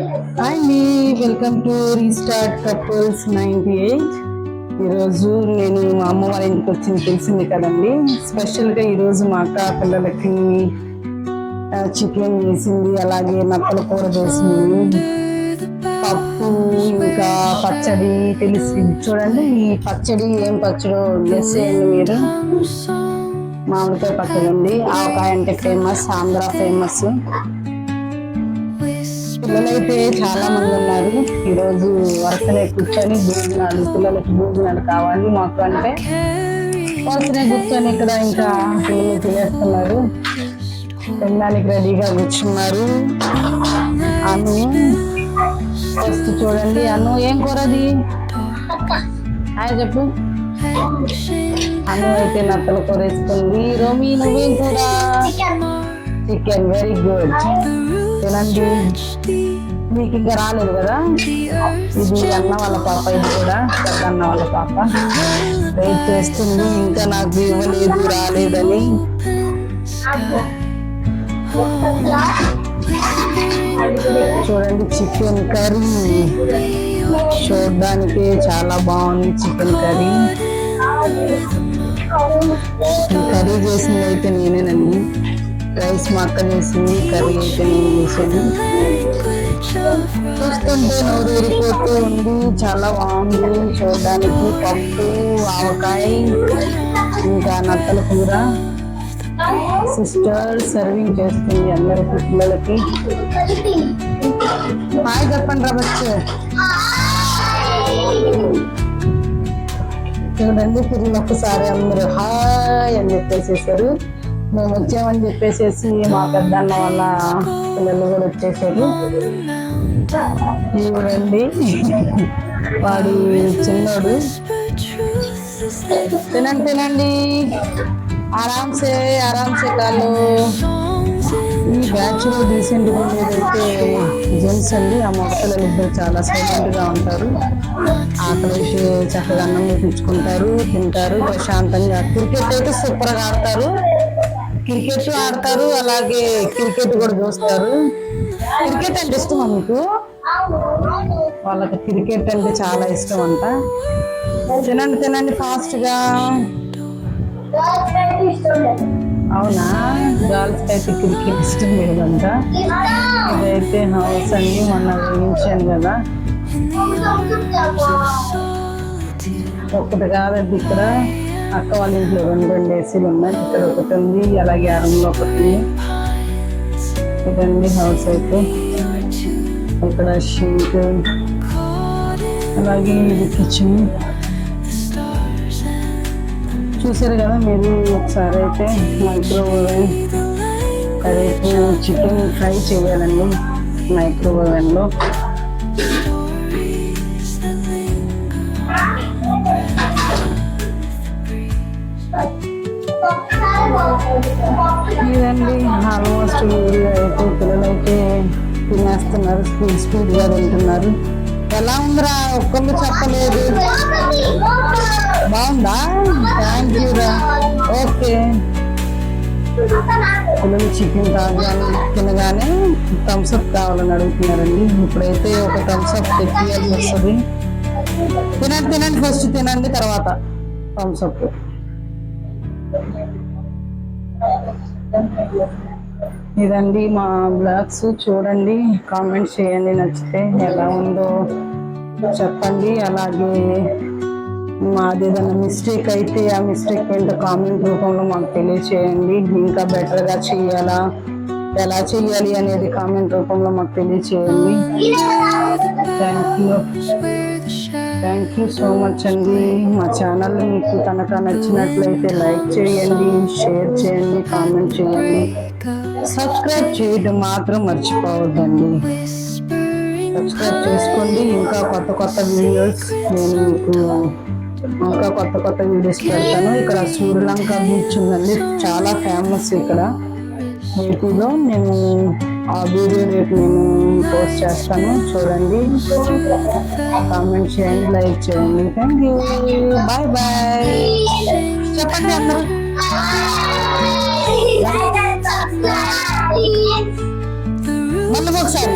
Hi అండి welcome to restart couples ninety eight ఈరోజు నేను మా అమ్మ వాళ్ళ ఇంటికి వచ్చింది. తెలిసింది కదండి. స్పెషల్గా ఈరోజు మా అక్క పిల్లలకి చికెన్ వేసింది. అలాగే నక్కల కూర చేసింది. పప్పు ఇంకా పచ్చడి తెలిసి చూడండి ఈ పచ్చడి ఏం పచ్చడో గెస్ చేయండి మీరు. మామిడికాయ పచ్చడి ఉంది ఆవకాయ అంటే ఫేమస్ ఆంధ్ర ఫేమస్ పిల్లలైతే చాలా మంది ఉన్నారు. ఈరోజు వరుసనే కూర్చొని భోజనాలు పిల్లలకి భోజనాలు కావాలి మాకు అంటే. వరుసనే కూర్చొని ఇక్కడ ఇంకా పిల్లలు తినేస్తున్నారు. తినడానికి రెడీగా కూర్చున్నారు. అను ఫస్ట్ చూడండి. అను ఏం కూరది హాయ్ చెప్పు. అను అయితే నత్తలు కూర వేసుకుంది. రోమి నువ్వేం కూర? చికెన్ వెరీ గుడ్ చూడండి మీకు ఇంకా రాలేదు కదా? ఇది అన్న వాళ్ళ పాప ఇది కూడా పెద్ద అన్న వాళ్ళ పాప. వెయిట్ చేస్తుంది ఇంకా నాకు ఇవ్వలేదు రాలేదని. చూడండి చికెన్ కర్రీ. చూడడానికి చాలా బాగుంది చికెన్ కర్రీ. కర్రీ చేసింది అయితే నేనేనండి. రైస్ మా అక్క చేసింది కర్రీ అయితే నేను చేశాను. చూస్తుంటే నోరు ఊరిపోతూ ఉంది. చాలా బాగుంది చూడడానికి పప్పు ఆవకాయ ఇంకా నత్తల కూర. సిస్టర్ సర్వింగ్ చేస్తుంది అందరికి పిల్లలకి. హాయ్ చెప్పండి రా బచ్చు చూడండి పిల్లలు ఒక్కసారి అందరూ హాయ్ అని చెప్పేసేసారు. మేము వచ్చామని చెప్పేసేసి మా పెద్దన్న వాళ్ళ పిల్లలు కూడా వచ్చేసారు. చూడండి వాడు చిన్నోడు. తినండి తినండి. ఆరామ్సే ఆరామ్సే కాళ్ళు. ఈ బ్యాచ్లో రీసెంట్ ఏదైతే జెంట్స్ అండి. ఆ మొక్కలు ఇద్దరు చాలా సైలెంట్గా ఉంటారు. ఆకలి చక్కగా అన్నం తెచ్చుకుంటారు తింటారు ప్రశాంతంగా. క్రికెట్ అయితే సూపర్గా ఆడతారు. క్రికెట్ ఆడతారు అలాగే క్రికెట్ కూడా చూస్తారు. క్రికెట్ అంటే ఇష్టమా మీకు? వాళ్ళకి క్రికెట్ అంటే చాలా ఇష్టం అంట. తినండి తినండి ఫాస్ట్గా అవునా? గర్ల్స్ అయితే క్రికెట్ ఇష్టం లేదంట. ఇదైతే హౌస్ అండి మొన్న వేయించాను కదా. ఒక్కటి కాదండి ఇక్కడ. అక్క వాళ్ళ ఇంట్లో రెండు రెండు ఏసీలు ఉన్నాయి. ఇక్కడ ఒకటి ఉంది అలాగే అరంలో ఒకటి ఉంది. ఇదండి హౌస్ అయితే. ఇక్కడ షీట్ అలాగే ఇది కిచెన్ చూసారు కదా మీరు ఒకసారి అయితే మైక్రోవేవ్ రేపు చికెన్ ఫ్రై చేయాలండి మైక్రోవేవ్లో ఇదండి ఆల్మోస్ట్ వీడియో అయితే పిల్లలైతే తినేస్తున్నారు స్పీడ్ స్పీడ్గా తింటున్నారు. ఎలా ఉందిరా? ఒక్కళ్ళు చెప్పలేదు. బాగుందా? థ్యాంక్ యూ రా. ఓకే పిల్లలు చికెన్ తాగానే తినగానే థమ్స్అప్ కావాలని అడుగుతున్నారండి. ఇప్పుడైతే ఒక థమ్స్ అప్ తెప్పియాల్సి వస్తుంది తినండి తినండి ఫస్ట్ తినండి తర్వాత థమ్స్అప్ ఇదండి మా బ్లాగ్స్. చూడండి కామెంట్స్ చేయండి నచ్చితే ఎలా ఉందో చెప్పండి. అలాగే మాది ఏదైనా మిస్టేక్ అయితే ఆ మిస్టేక్ ఏంటో కామెంట్ రూపంలో మాకు తెలియచేయండి. ఇంకా బెటర్గా చేయాలా ఎలా చేయాలి అనేది కామెంట్ రూపంలో మాకు తెలియచేయండి. Thank you thank you so much అండి. మా ఛానల్ మీకు కనుక నచ్చినట్లయితే లైక్ చేయండి షేర్ చేయండి కామెంట్ చేయండి. సబ్స్క్రైబ్ చేయడం మాత్రం మర్చిపోవద్దండి. సబ్స్క్రైబ్ చేసుకోండి. ఇంకా కొత్త కొత్త వీడియోస్ నేను మీకు ఇంకా కొత్త కొత్త వీడియోస్ పెడతాను. ఇక్కడ సూర్యలంక బీచ్ ఉందండి. చాలా ఫేమస్ ఇక్కడ. ఏపీలో మేము ఆ వీడియో రేపు నేను పోస్ట్ చేస్తాను చూడండి కామెంట్ చేయండి లైక్ చేయండి థ్యాంక్ యూ బాయ్ బాయ్ చెప్పండి అందరూ మళ్ళీ ఒకసారి